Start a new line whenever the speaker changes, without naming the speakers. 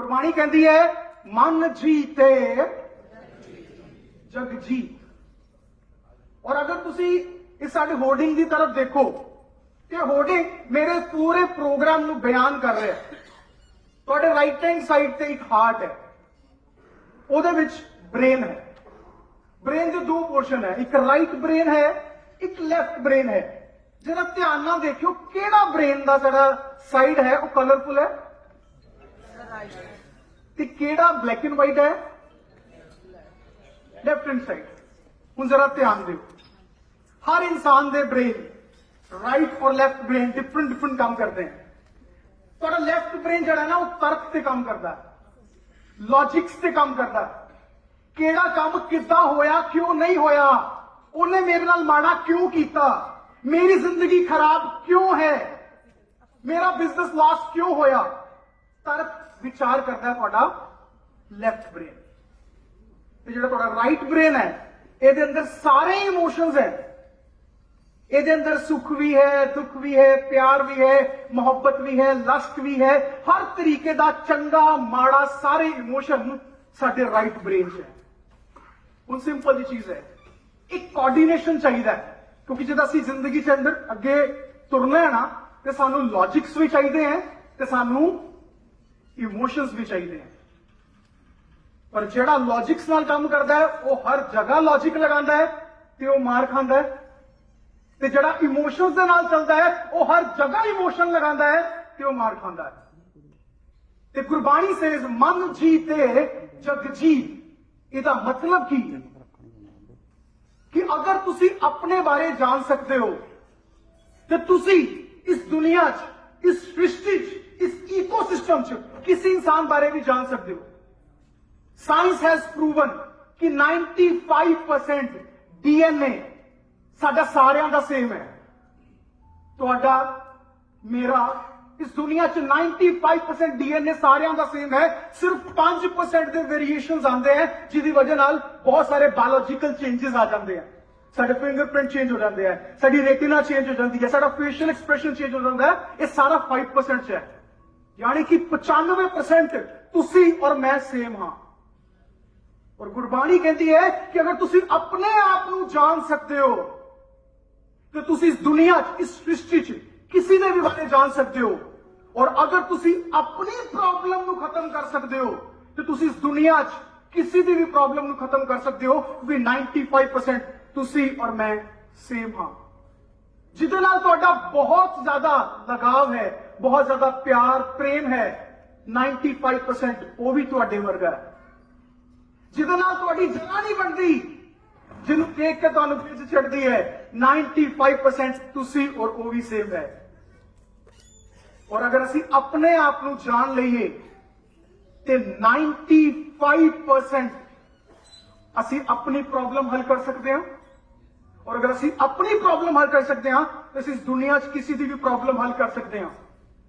ਗੁਰਬਾਣੀ ਕਹਿੰਦੀ ਹੈ, ਮਨ ਜੀਤੇ ਜਗ ਜੀਤ। ਔਰ ਅਗਰ ਤੁਸੀਂ ਇਸ ਸਾਡੇ ਹੋਰਡਿੰਗ ਦੀ ਤਰਫ ਦੇਖੋ, ਤੇ ਹੋਰਡਿੰਗ ਮੇਰੇ ਪੂਰੇ ਪ੍ਰੋਗਰਾਮ ਨੂੰ ਬਿਆਨ ਕਰ ਰਿਹਾ ਤੁਹਾਡੇ ਰਾਈਟ ਹੈਂਡ ਸਾਈਡ ਤੇ ਇੱਕ ਹਾਰਟ ਹੈ। ਉਹਦੇ ਵਿੱਚ ਬ੍ਰੇਨ ਹੈ। ਬ੍ਰੇਨ ਦੇ ਦੋ ਪੋਰਸ਼ਨ ਹੈ। ਇੱਕ ਰਾਈਟ ਬ੍ਰੇਨ ਹੈ, ਇੱਕ ਲੈਫਟ ਬ੍ਰੇਨ ਹੈ। ਜਿਹੜਾ ਧਿਆਨ ਨਾਲ ਦੇਖਿਓ ਕਿਹੜਾ ਬ੍ਰੇਨ ਦਾ ਜਿਹੜਾ ਸਾਈਡ ਹੈ, ਉਹ ਕਲਰਫੁਲ ਹੈ। ਤੇ ਕਿਹੜਾ ਬਲੈਕ ਐਂਡ ਵਾਈਟ ਹੈ? ਲੈਫਟ ਹੈਂਡ ਸਾਈਡ ਹੁਣ ਜਰਾ ਧਿਆਨ ਦਿਓ। ਹਰ ਇਨਸਾਨ ਦੇ ਬ੍ਰੇਨ ਰਾਈਟ ਔਰ ਲੈਫਟ ਬ੍ਰੇਨ ਡਿਫਰੈਂਟ ਡਿਫਰੈਂਟ ਕੰਮ ਕਰਦੇ ਹਨ ਤੁਹਾਡਾ ਲੈਫਟ ਬ੍ਰੇਨ ਜਿਹੜਾ ਨਾ, ਉਹ ਤਰਕ ਤੇ ਕੰਮ ਕਰਦਾ ਹੈ। ਲੌਜਿਕਸ ਤੇ ਕੰਮ ਕਰਦਾ ਕਿਹੜਾ ਕੰਮ ਕਿੱਦਾਂ ਹੋਇਆ, ਕਿਉਂ ਨਹੀਂ ਹੋਇਆ? ਉਹਨੇ ਮੇਰੇ ਨਾਲ ਮਾੜਾ ਕਿਉਂ ਕੀਤਾ? ਮੇਰੀ ਜ਼ਿੰਦਗੀ ਖਰਾਬ ਕਿਉਂ ਹੈ? ਮੇਰਾ ਬਿਜ਼ਨਸ ਲਾਸ ਕਿਉਂ ਹੋਇਆ? ਤਰਕ ਵਿਚਾਰ ਕਰਦਾ ਤੁਹਾਡਾ ਲੈਫਟ ਬ੍ਰੇਨ ਤੇ ਜਿਹੜਾ ਤੁਹਾਡਾ ਰਾਈਟ ਬ੍ਰੇਨ ਹੈ, ਇਹਦੇ ਅੰਦਰ ਸਾਰੇ ਇਮੋਸ਼ਨਸ ਹੈ। ਇਹਦੇ ਅੰਦਰ ਸੁੱਖ ਵੀ ਹੈ, ਦੁੱਖ ਵੀ ਹੈ, ਪਿਆਰ ਵੀ ਹੈ, ਮੁਹੱਬਤ ਵੀ ਹੈ ਲਸਟ ਵੀ ਹੈ। ਹਰ ਤਰੀਕੇ ਦਾ ਚੰਗਾ, ਮਾੜਾ ਸਾਰੇ ਇਮੋਸ਼ਨ ਸਾਡੇ ਰਾਈਟ ਬ੍ਰੇਨ 'ਚ ਹੈ। ਹੁਣ ਸਿੰਪਲ ਜੀ ਚੀਜ਼ ਹੈ। ਇੱਕ ਕੋਆਰਡੀਨੇਸ਼ਨ ਚਾਹੀਦਾ ਹੈ, ਕਿਉਂਕਿ ਜਦ ਅਸੀਂ ਜ਼ਿੰਦਗੀ 'ਚ ਅੰਦਰ ਅੱਗੇ ਤੁਰਨਾ ਹੈ ਨਾ, ਤੇ ਸਾਨੂੰ ਲੌਜਿਕਸ ਵੀ ਚਾਹੀਦੇ ਹੈ, ਤੇ ਸਾਨੂੰ ਇਮੋਸ਼ਨਸ ਵੀ ਚਾਹੀਦੇ ਹੈ ਪਰ ਜਿਹੜਾ ਲੌਜਿਕਸ ਨਾਲ ਕੰਮ ਕਰਦਾ ਹੈ, ਉਹ ਹਰ ਜਗ੍ਹਾ ਲੌਜਿਕ ਲਗਾਉਂਦਾ ਹੈ ਤੇ ਉਹ ਮਾਰ ਖਾਂਦਾ ਹੈ। ਤੇ ਜਿਹੜਾ ਇਮੋਸ਼ਨਸ ਦੇ ਨਾਲ ਚੱਲਦਾ ਹੈ, ਉਹ ਹਰ ਜਗ੍ਹਾ ਇਮੋਸ਼ਨ ਲਗਾਉਂਦਾ ਹੈ ਤੇ ਉਹ ਮਾਰ ਖਾਂਦਾ ਹੈ। ਤੇ ਗੁਰਬਾਣੀ ਸੇਜ਼ ਮਨ ਜੀਤੇ, ਜਗ ਜੀਤ ਇਹਦਾ ਮਤਲਬ ਕੀ ਹੈ? ਕਿ ਅਗਰ ਤੁਸੀਂ ਆਪਣੇ ਬਾਰੇ ਜਾਣ ਸਕਦੇ ਹੋ, ਤੇ ਤੁਸੀਂ ਇਸ ਦੁਨੀਆ 'ਚ, ਇਸ ਸ੍ਰਿਸ਼ਟੀ 'ਚ ਇਸ ਇਕੋਸਿਸਟਮ 'ਚ ਕਿਸੇ ਇਨਸਾਨ ਬਾਰੇ ਵੀ ਜਾਣ ਸਕਦੇ ਹੋ ਸਾਇੰਸ ਹੈਜ਼ ਪ੍ਰੂਵਨ ਕਿ 95% ਡੀਐਨਏ ਸਾਡਾ ਸਾਰਿਆਂ ਦਾ ਸੇਮ ਹੈ ਤੁਹਾਡਾ ਮੇਰਾ ਇਸ ਦੁਨੀਆ 'ਚ 95% ਡੀਐਨਏ ਸਾਰਿਆਂ ਦਾ ਸੇਮ ਹੈ ਸਿਰਫ 5% ਦੇ ਵੇਰੀਏਸ਼ਨਸ ਆਉਂਦੇ ਹੈ ਜਿਹਦੀ ਵਜ੍ਹਾ ਨਾਲ ਬਹੁਤ ਸਾਰੇ ਬਾਇਓਲੋਜੀਕਲ ਚੇਂजेस ਆ ਜਾਂਦੇ ਆ ਸਾਡੇ ਫਿੰਗਰਪ੍ਰਿੰਟ ਚੇਂਜ ਹੋ ਜਾਂਦੇ ਆ ਸਾਡੀ ਰੈਟਿਨਾ ਚੇਂਜ ਹੋ ਜਾਂਦੀ ਹੈ ਸਾਡਾ ਫੇਸ਼ੀਅਲ ਐਕਸਪ੍ਰੈਸ਼ਨ ਚੇਂਜ ਹੋ ਜਾਂਦਾ ਹੈ ਇਹ ਸਾਰਾ 5% 'ਚ ਹੈ ਯਾਨੀ ਕਿ 95% ਤੁਸੀਂ ਔਰ ਮੈਂ ਸੇਮ ਹਾਂ ਔਰ ਗੁਰਬਾਣੀ ਕਹਿੰਦੀ ਹੈ ਕਿ ਅਗਰ ਤੁਸੀਂ ਆਪਣੇ ਆਪ ਨੂੰ ਜਾਣ ਸਕਦੇ ਹੋ ਤੇ ਤੁਸੀਂ ਇਸ ਦੁਨੀਆ 'ਚ ਇਸ ਸ੍ਰਿਸ਼ਟੀ 'ਚ ਕਿਸੇ ਦੇ ਵੀ ਬਾਰੇ ਜਾਣ ਸਕਦੇ ਹੋ ਔਰ ਅਗਰ ਤੁਸੀਂ ਆਪਣੀ ਪ੍ਰੋਬਲਮ ਨੂੰ ਖਤਮ ਕਰ ਸਕਦੇ ਹੋ ਤੇ ਤੁਸੀਂ ਇਸ ਦੁਨੀਆ 'ਚ ਕਿਸੇ ਦੀ ਵੀ ਪ੍ਰੋਬਲਮ ਨੂੰ ਖਤਮ ਕਰ ਸਕਦੇ ਹੋ ਵੀ 95% ਤੁਸੀਂ ਔਰ ਮੈਂ ਸੇਮ ਹਾਂ ਜਿਹਦੇ ਨਾਲ ਤੁਹਾਡਾ ਬਹੁਤ ਜ਼ਿਆਦਾ ਲਗਾਵ ਹੈ ਬਹੁਤ ਜ਼ਿਆਦਾ ਪਿਆਰ, ਪ੍ਰੇਮ ਹੈ। 95% ਉਹ ਵੀ ਤੁਹਾਡੇ ਵਰਗਾ ਜਿਹਦੇ ਨਾਲ ਤੁਹਾਡੀ ਜਾਨ ਹੀ ਬਣਦੀ, ਜਿਹਨੂੰ ਦੇਖ ਕੇ ਤੁਹਾਨੂੰ ਪਿੱਛੇ ਛੱਡਦੀ ਹੈ 95% ਤੁਸੀਂ ਔਰ ਉਹ ਵੀ ਸੇਮ ਹੈ। ਔਰ ਅਗਰ ਅਸੀਂ ਆਪਣੇ ਆਪ ਨੂੰ ਜਾਣ ਲਈਏ, ਤੇ 95% ਅਸੀਂ ਆਪਣੀ ਪ੍ਰੋਬਲਮ ਹੱਲ ਕਰ ਸਕਦੇ ਹਾਂ। ਔਰ ਅਗਰ ਅਸੀਂ ਆਪਣੀ ਪ੍ਰੋਬਲਮ ਹੱਲ ਕਰ ਸਕਦੇ ਹਾਂ, ਤਾਂ ਅਸੀਂ ਇਸ ਦੁਨੀਆ 'ਚ ਕਿਸੇ ਦੀ ਵੀ ਪ੍ਰੋਬਲਮ ਹੱਲ ਕਰ ਸਕਦੇ ਹਾਂ।